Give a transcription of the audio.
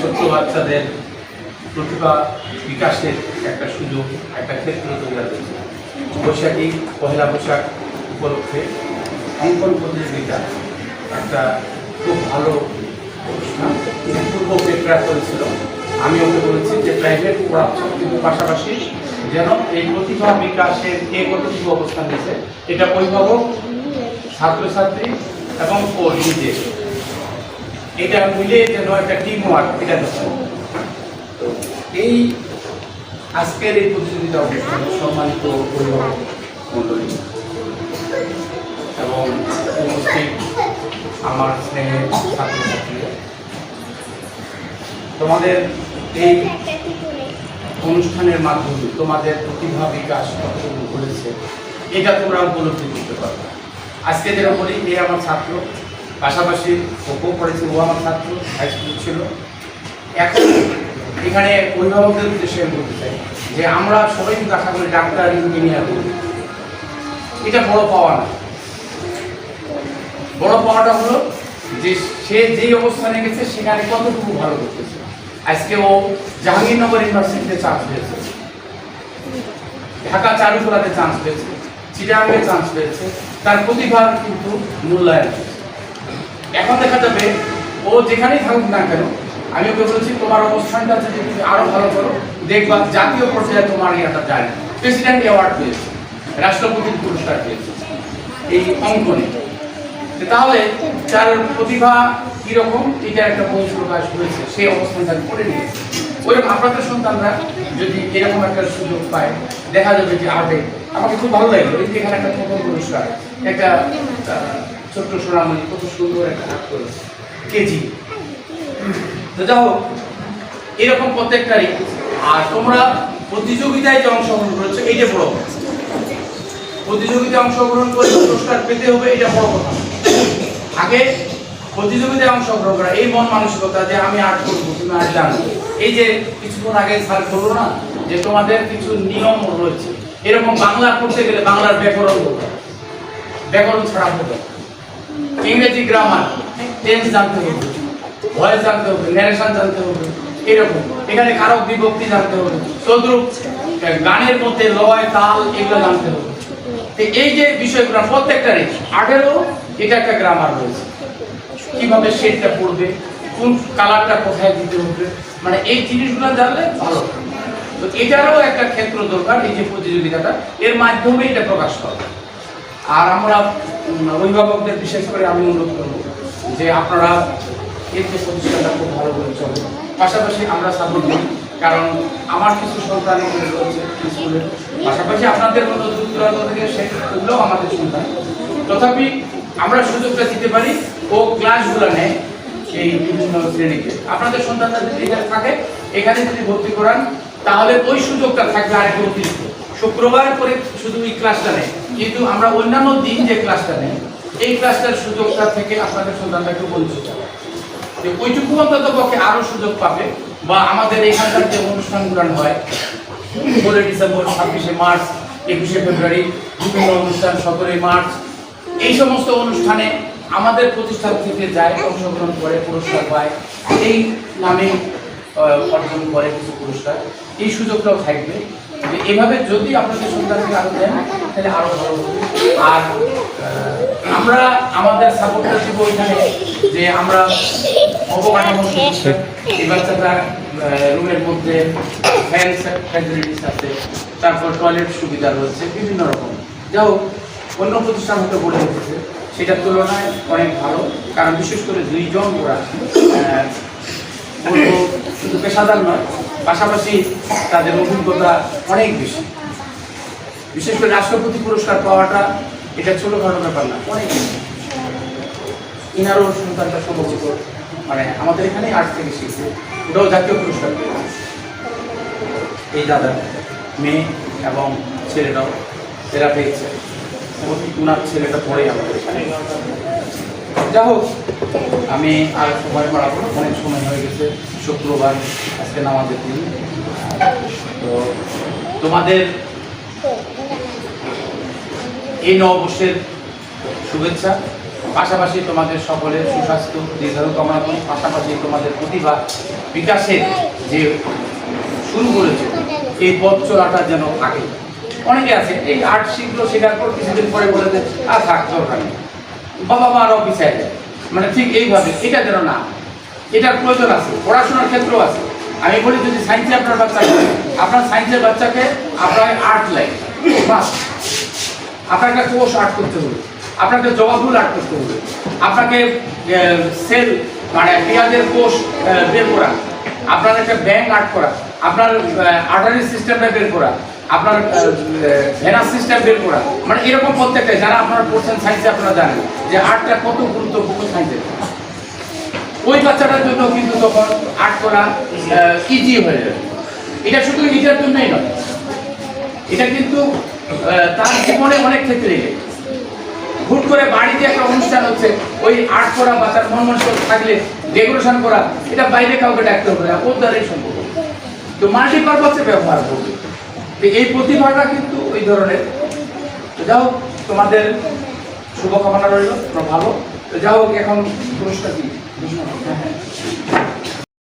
ছোট্ট বাচ্চাদের প্রতিভা বিকাশের একটা সুযোগ, একটা ক্ষেত্র তৈরি হয়েছে বৈশাখী পহেলা বৈশাখ উপলক্ষে অঙ্কন প্রতিযোগিতা একটা খুব ভালো অনুষ্ঠান। পূর্ব করেছিল। আমি ওকে বলেছি যে প্রাইভেট পড়াচ্ছ পাশাপাশি যেন এই প্রতিভা বিকাশের কে কতটুকু অবস্থান নিয়েছে, এটা অভিভাবক, ছাত্রছাত্রী এবং ও নিজে। এটা মিলে যেন একটা টিম ওয়ার্ক এটা তো এই আজকের এই প্রতিযোগিতা অনুষ্ঠানে সম্মানিত মণ্ডলী এবং উপস্থিত আমার স্নেহের ছাত্রছাত্রীরা তোমাদের এই অনুষ্ঠানের মাধ্যমে তোমাদের প্রতিভা বিকাশ কতটুকু ঘটেছে এটা তোমরা উপলব্ধি করতে পারবে। আজকে যেরকম বলি এ আমার ছাত্র পাশাপাশি ওকেও পড়েছে ও আমার ছাত্র হাই স্কুল ছিল। এখন এখানে অভিভাবকদের উদ্দেশ্যে আমি বলতে চাই যে আমরা সবাই কিন্তু আশা করি ডাক্তার, ইঞ্জিনিয়ার করি এটা বড় পাওয়া না। বড় পাওয়াটা হলো যে সে যেই অবস্থানে গেছে, সেখানে কতটুকু ভালো করতেছে। আজকে ও জাহাঙ্গীরনগর ইউনিভার্সিটিতে চান্স পেয়েছে। ঢাকা চারুকলাতে চান্স পেয়েছে। চিটাগাংয়ে চান্স পেয়েছে। তার প্রতিভার কিন্তু মূল্যায়ন। এখন দেখা যাবে, ও যেখানেই থাকুক না কেন, আমি ওকে বলেছি, তোমার অবস্থানটা যদি তুমি আরও ভালো করো, দেখবা জাতীয় পর্যায়ে তোমার ইয়েটা যায় প্রেসিডেন্ট অ্যাওয়ার্ড পেয়েছে, রাষ্ট্রপতির পুরস্কার পেয়েছে, এই অঙ্কনে। তাহলে, তার প্রতিভা কীরকম, এটা একটা বই প্রকাশ হয়েছে সেই অবস্থানটা করে নিয়েছে। ওইরকম আপনাদের সন্তানরা যদি এরকম একটা সুযোগ পায়, দেখা যাবে যে আর্টে আমাকে খুব ভালো লাগল, এখানে একটা প্রথম পুরস্কার, একটা ছোট্ট সোনামণি কত সুন্দর একটা হাত করেছে। কেজি। তো যাই হোক, এরকম প্রত্যেকটারই। আর তোমরা প্রতিযোগিতায় যে অংশগ্রহণ করেছ, এইটা বড় কথা। প্রতিযোগিতায় অংশগ্রহণ করে পুরস্কার পেতে হবে এটা বড় কথা। আগে প্রতিযোগিতায় অংশগ্রহণ করা। এই মন মানসিকতা যে আমি আর্ট করব, তুমি আর্ট জানো। এই যে কিছুক্ষণ আগে স্যার বলল না, যে তোমাদের কিছু নিয়ম রয়েছে। এরকম বাংলা পড়তে গেলে বাংলার ব্যাকরণ। ব্যাকরণ ছাড়া হতো। ইংরেজি গ্রামার টেন্স জানতে হবে ভয়েস জানতে হবে ন্যারেশন জানতে হবে, এরকম। এখানে কারক বিভক্তি জানতে হবে। তদ্রুপ গানের মধ্যে লয়, তাল এগুলো জানতে হবে। তো এই যে বিষয়গুলো, প্রত্যেকটারই আগেরও এটা একটা গ্রামার রয়েছে। কীভাবে শেডটা পড়বে, কোন কালারটা কোথায় দিতে হবে মানে এই জিনিসগুলো জানলে ভালো। তো এটারও একটা ক্ষেত্র দরকার, এই যে প্রতিযোগিতাটা, এর মাধ্যমে এটা প্রকাশ পাবে আর আমরা অভিভাবকদের বিশেষ করে আমি অনুরোধ করব যে আপনারা এর যে প্রতিষ্ঠানটা খুব ভালো করে চলে। পাশাপাশি আমরা সাপোর্ট করি কারণ আমার কিছু সন্তান পাশাপাশি আপনাদের মতো দূর দূরান্ত থেকে সেগুলোও আমাদের সন্তান। তথাপি আমরা সুযোগটা দিতে পারি ও ক্লাসগুলো নেয় এই বিভিন্ন শ্রেণীতে। আপনাদের সন্তানরা যদি এখানে থাকে, এখানে যদি ভর্তি করান, তাহলে ওই সুযোগটা থাকবে আরেক অতিরিক্ত শুক্রবার করে শুধু এই ক্লাসটা নেই কিন্তু আমরা অন্যান্য দিন যে ক্লাসটা নেই, এই ক্লাসটার সুযোগটা থেকে আপনাদের সন্তানটাকে বঞ্চিত। যে ওইটুকু অন্তত পক্ষে আরও সুযোগ পাবে বা আমাদের এখানকার যে অনুষ্ঠানগুলো হয় ষোলোই ডিসেম্বর, ছাব্বিশে মার্চ, একুশে ফেব্রুয়ারি, বিভিন্ন অনুষ্ঠান, সতেরোই মার্চ, এই সমস্ত অনুষ্ঠানে আমাদের প্রতিষ্ঠান থেকে যায় অংশগ্রহণ করে, পুরস্কার পায়, এই নামে অর্জন করে কিছু পুরস্কার। এই সুযোগটাও থাকবে। এভাবে যদি আপনাদের সন্তানকে আরও দেন তাহলে আরও ভালো হবে। আর আমরা আমাদের সাপোর্টটা দিব ওইখানে যে আমরা অবকাঠামো এই বাচ্চাটা রুমের মধ্যে ফ্যান ফ্যাসিলিটিস আছে তারপর টয়লেট সুবিধা রয়েছে বিভিন্ন রকম। যাও অন্য প্রতিষ্ঠান হতে বলে উঠেছে সেটার তুলনায় অনেক ভালো কারণ বিশেষ করে দুইজন ওরা শুধু পেশাদার নয় পাশাপাশি তাদের অভিজ্ঞতা অনেক বেশি। বিশেষ করে রাষ্ট্রপতি পুরস্কার পাওয়াটা এটা ছোটখাটো ব্যাপার না, অনেক বেশি। ইনারও সন্তানটা সম্ভবত মানে আমাদের এখানে আর্ট থেকে শিখছে ওটাও জাতীয় পুরস্কার এই দাদা, মেয়ে এবং ছেলেটাও এরা পেয়েছে। ওনার ছেলেটা পড়ে আমাদের এখানে। হোক, আমি আর সময় বাড়াবো অনেক সময় হয়ে গেছে, শুক্রবার। আজকে নামাজের দিন। তো তোমাদের এই নববর্ষের শুভেচ্ছা, পাশাপাশি তোমাদের সকলের সুস্বাস্থ্য, দীর্ঘায়ু কামনা করি, পাশাপাশি তোমাদের প্রতিভা বিকাশের যে শুরু করেছে, এই পথ চলাটা যেন আগে। অনেকে আছে, এই আর্ট শিখলো শেখার পর কিছুদিন পরে বলে যে আর থাক, দরকার নেই। বাবা মার অফিসে আছে মানে ঠিক এইভাবে, এটা যেন না, এটার প্রয়োজন আছে, পড়াশোনার ক্ষেত্রেও আছে। আমি বলি যদি সায়েন্সে আপনার বাচ্চা আপনার সায়েন্সের বাচ্চাকে আপনার আর্ট মাস্ট আপনাকে কোষ আর্ট করতে হবে, আপনাকে জবাবুল আর্ট করতে হবে, আপনাকে সেল মানে পেঁয়াজের কোষ বের করা, আপনার একটা ব্যাংক আর্ট করা, আপনার আর্টারি সিস্টেমটা বের করা, আপনার ভেনাস সিস্টেম বের করা মানে এরকম প্রত্যেকটা যারা আপনারা পড়ছেন সায়েন্সে আপনারা জানেন, যে আর্টটা কত গুরুত্বপূর্ণ সায়েন্সের ওই বাচ্চাটার জন্য কিন্তু তখন আর্ট করা ইজি হয়ে যাবে। এটা শুধু নিজের জন্যই নয়। এটা কিন্তু তার জীবনে অনেক ক্ষেত্রে হুট করে বাড়িতে একটা অনুষ্ঠান হচ্ছে, ওই আর্ট করা বা তার মন থাকলে ডেকোরেশন করা, এটা বাইরে কাউকে ডাকতে হবে না, ওর দ্বারাই সম্ভব। তো মাল্টিপারপাসে ব্যবহার করবে। এই প্রতিভাটা কিন্তু ওই ধরনের। তো যাই হোক, তোমাদের শুভকামনা রইল ভালো। তো যাই হোক, এখন পুরস্কার কি Thank you.